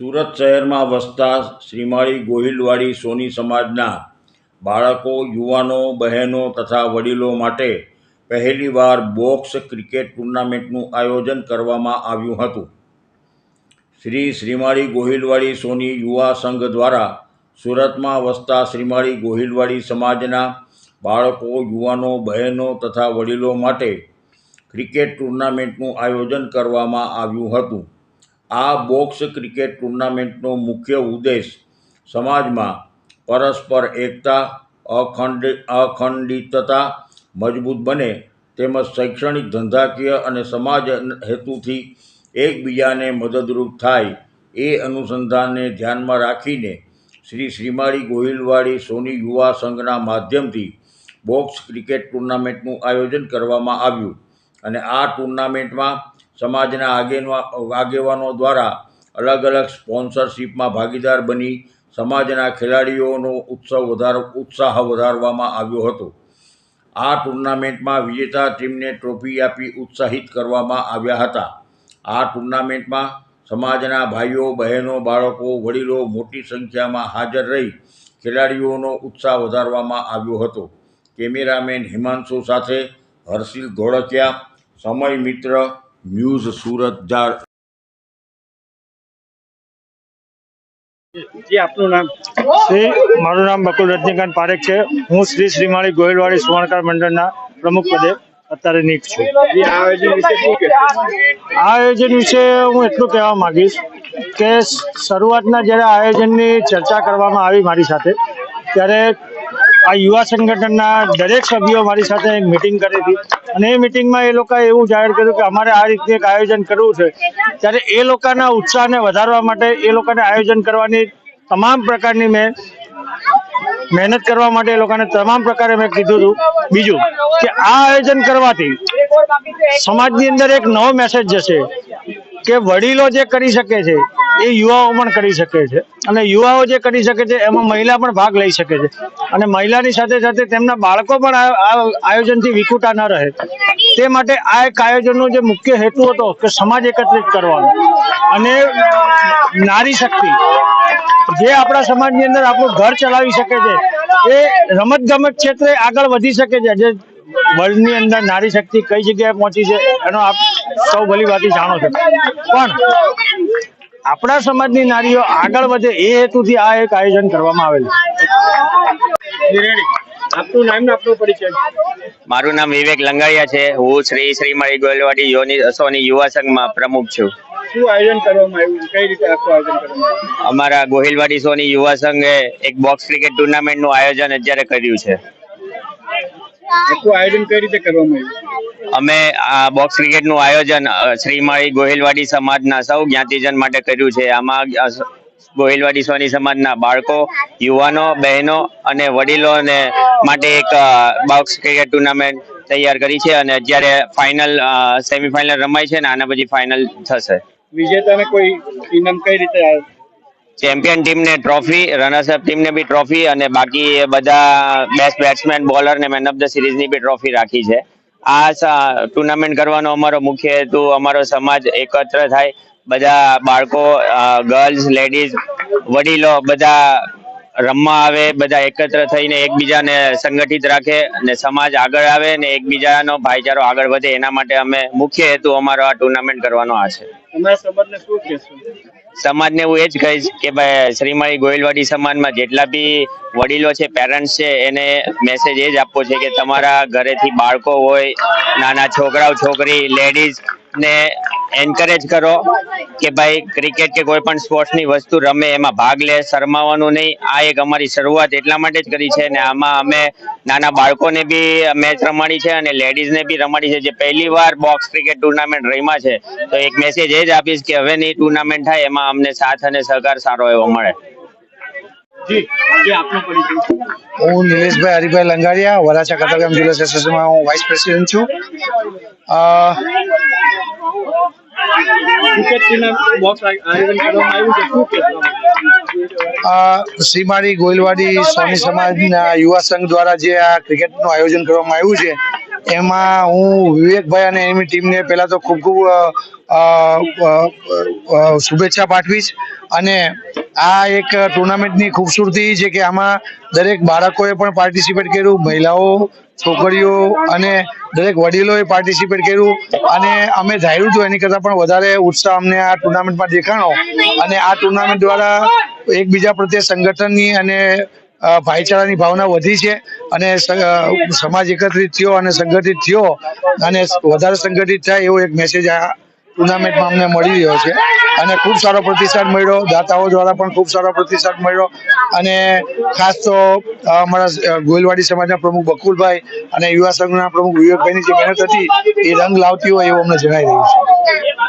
સુરત શહેરમાં વસતા શ્રીમાળી ગોહિલવાડી સોની સમાજના બાળકો, યુવાનો, બહેનો તથા વડીલો માટે પહેલીવાર બોક્સ ક્રિકેટ ટુર્નામેન્ટનું આયોજન કરવામાં આવ્યું હતું. શ્રી શ્રીમાળી ગોહિલવાડી સોની યુવા સંઘ દ્વારા સુરતમાં વસતા શ્રીમાળી ગોહિલવાડી સમાજના બાળકો, યુવાનો, બહેનો તથા વડીલો માટે ક્રિકેટ ટુર્નામેન્ટનું આયોજન કરવામાં આવ્યું હતું. આ બોક્સ ક્રિકેટ ટુર્નામેન્ટનો મુખ્ય ઉદ્દેશ સમાજમાં પરસ્પર એકતા, અખંડ, અખંડિતતા મજબૂત બને તેમજ શૈક્ષણિક ધંધાકીય અને સમાજ હેતુથી એકબીજાને મદદરૂપ થાય એ અનુસંધાનને ધ્યાનમાં રાખીને શ્રી શ્રીમાળી ગોહિલવાડી સોની યુવા સંઘના માધ્યમથી બોક્સ ક્રિકેટ ટુર્નામેન્ટનું આયોજન કરવામાં આવ્યું. અને આ ટુર્નામેન્ટમાં સમાજના આગેવા આગેવાનો દ્વારા અલગ અલગ સ્પોન્સરશિપમાં ભાગીદાર બની સમાજના ખેલાડીઓનો ઉત્સવ વધાર ઉત્સાહ વધારવામાં આવ્યો હતો. આ ટુર્નામેન્ટમાં વિજેતા ટીમને ટ્રોફી આપી ઉત્સાહિત કરવામાં આવ્યા હતા. આ ટુર્નામેન્ટમાં સમાજના ભાઈઓ, બહેનો, બાળકો, વડીલો મોટી સંખ્યામાં હાજર રહી ખેલાડીઓનો ઉત્સાહ વધારવામાં આવ્યો હતો. કેમેરામેન હિમાંશુ સાથે હર્ષિલ ધોળકિયા, સમય મિત્ર ન્યૂઝ સુરત જાળ જી આપનું નામ? શ્રી મારું નામ બકુલ રજનીકાંત પારેખ છે. હું શ્રી શ્રીમાળી ગોયલવાડી સુવર્ણકાર મંડળના પ્રમુખ પદે અત્યારે નિયુક્ત છું. આ આયોજન વિશે શું કહેશો? આ આયોજન વિશે હું એટલું કહેવા માંગીશ કે શરૂઆતના જ્યારે આયોજનની ચર્ચા કરવામાં આવી મારી સાથે ત્યારે આ યુવા સંગઠનના દરેક સભ્યો મારી સાથે એક મિટિંગ કરી હતી. અને એ મિટિંગમાં એ લોકોએ એવું જાહેર કર્યું કે અમારે આ રીતનું એક આયોજન કરવું છે. ત્યારે એ લોકોના ઉત્સાહને વધારવા માટે એ લોકોને આયોજન કરવાની તમામ પ્રકારની મેં મહેનત કરવા માટે એ લોકોને તમામ પ્રકારે મેં કીધું હતું. બીજું કે આ આયોજન કરવાથી સમાજની અંદર એક નવો મેસેજ જશે. કે વડીલો જે કરી શકે છે, એ યુવાઓ પણ કરી શકે છે. અને યુવાઓ જે કરી શકે છે, એમાં મહિલા પણ ભાગ લઈ શકે છે. અને મહિલાની સાથે સાથે તેમના બાળકો પણ આયોજનથી વિખૂટા ન રહે. તે માટે આ એક આયોજનનો જે મુખ્ય હેતુ હતો કે સમાજ એકત્રિત કરવાનો. અને નારી શક્તિ, જે આપણા સમાજની અંદર આપણું ઘર ચલાવી શકે છે, એ રમત ગમત ક્ષેત્રે આગળ વધી શકે છે. જે વર્લ્ડની અંદર નારી શક્તિ કઈ જગ્યાએ પહોંચી છે એનો આપ સૌ ભલી વાતી જાણો છો. પણ આપણા સમાજની નારીઓ આગળ વધે એ હેતુથી આ એક આયોજન કરવામાં આવેલું આપનું નામ આપનો પરિચય. મારું નામ વિવેક લંગાડિયા છે. હું શ્રી શ્રીમાળી ગોયલવાડી યોની સોની યુવા સંઘમાં પ્રમુખ છું. શું આયોજન કરવામાં આવ્યું? કઈ રીતે આખું આયોજન કરવામાં અમારા ગોહિલવાડી સોની યુવા સંઘે એક બોક્સ ક્રિકેટ ટુર્નામેન્ટનું આયોજન અત્યારે કર્યું છે. આખું આયોજન કઈ રીતે કરવામાં આવ્યું? અમે આ બોક્સ ક્રિકેટનું આયોજન શ્રીમાળી ગોહિલવાડી સમાજના સૌ જ્ઞાતિજન માટે કર્યું છે. આમાં ગોહિલવાડી સોની સમાજના બાળકો યુવાનો બહેનો અને વડીલોને માટે એક બોક્સ ક્રિકેટ ટુર્નામેન્ટ તૈયાર કરી છે અને અત્યારે ફાઇનલ સેમીફાઇનલ રમાય છે ને આના પછી ફાઇનલ થશે. વિજેતાને કોઈ ઇનામ કઈ રીતે ચેમ્પિયન ટીમને ટ્રોફી, રનર્સઅપ ટીમને બી ટ્રોફી અને બાકી બધા બેસ્ટ બેટ્સમેન બોલર ને મેન ઓફ ધ સિરીઝની બી ટ્રોફી રાખી છે. આ ટુર્નામેન્ટ કરવાનો અમારો મુખ્ય હેતુ, અમારો સમાજ એકત્ર થાય. બધા બાળકો ગર્લ્સ લેડીઝ વડીલો બધા રમવા આવે, બધા એકત્ર થઈને એકબીજાને સંગઠિત રાખે અને સમાજ આગળ આવે ને એકબીજાનો ભાઈચારો આગળ વધે. એના માટે અમે મુખ્ય હેતુ અમારો આ ટુર્નામેન્ટ કરવાનો આ છે. સમાજને હું એ જ કહીશ કે ભાઈ શ્રીમાળી ગોયલવાડી સમાજમાં જેટલા બી વડીલો છે પેરેન્ટ્સ છે, એને મેસેજ એ જ આપવો છે કે તમારા ઘરેથી બાળકો હોય, નાના છોકરાઓ, છોકરી લેડીઝ ને એન્કરેજ કરો કે ભાઈ ક્રિકેટ કે કોઈ પણ સ્પોર્ટ્સની વસ્તુ રમે એમાં ભાગ લે શરમાવાનું નહીં. આ એક અમારી શરૂઆત એટલા માટે જ કરી છે અને આમાં અમે નાના બાળકોને બી મેચ રમાડી છે અને લેડીઝને બી રમાડી છે. જે પહેલી વાર બોક્સ ક્રિકેટ ટુર્નામેન્ટ રમ્યા છે તો એક મેસેજ એ જ આપીશ કે હવેની ટુર્નામેન્ટ થાય એમાં અમને સાથ અને સહકાર સારો એવો મળે. જી જી આપનો પરિચય. હું નિલેશભાઈ હરિભાઈ લંગાડિયા વરાછા કતારગામ જિલ્લા એસોસિએશનમાં હું વાઇસ પ્રેસિડેન્ટ છું. શ્રીમાળી ગોયલવાડી સ્વામી સમાજના યુવા સંઘ દ્વારા જે આ ક્રિકેટનું આયોજન કરવામાં આવ્યું છે એમાં હું વિવેકભાઈ અને એમની ટીમને પહેલાં તો ખૂબ ખૂબ શુભેચ્છા પાઠવીશ. અને આ એક ટુર્નામેન્ટની ખૂબસૂરતી છે કે આમાં દરેક બાળકોએ પણ પાર્ટિસિપેટ કર્યું, મહિલાઓ, છોકરીઓ અને દરેક વડીલોએ પાર્ટિસિપેટ કર્યું. અને અમે ધાર્યું હતું એની કરતાં પણ વધારે ઉત્સાહ અમને આ ટુર્નામેન્ટમાં દેખાણો. અને આ ટુર્નામેન્ટ દ્વારા એકબીજા પ્રત્યે સંગઠનની અને ભાઈચારાની ભાવના વધી છે અને સમાજ એકત્રિત થયો અને સંગઠિત થયો અને વધારે સંગઠિત થાય એવો એક મેસેજ આ ટુર્નામેન્ટમાં અમને મળી રહ્યો છે. અને ખૂબ સારો પ્રતિસાદ મળ્યો. દાતાઓ દ્વારા પણ ખૂબ સારો પ્રતિસાદ મળ્યો. અને ખાસ તો અમારા ગોયલવાડી સમાજના પ્રમુખ બકુલભાઈ અને યુવા સંઘના પ્રમુખ વિવેકભાઈની જે મહેનત હતી, એ રંગ લાવતી હોય એવું અમને જણાઈ રહ્યું છે.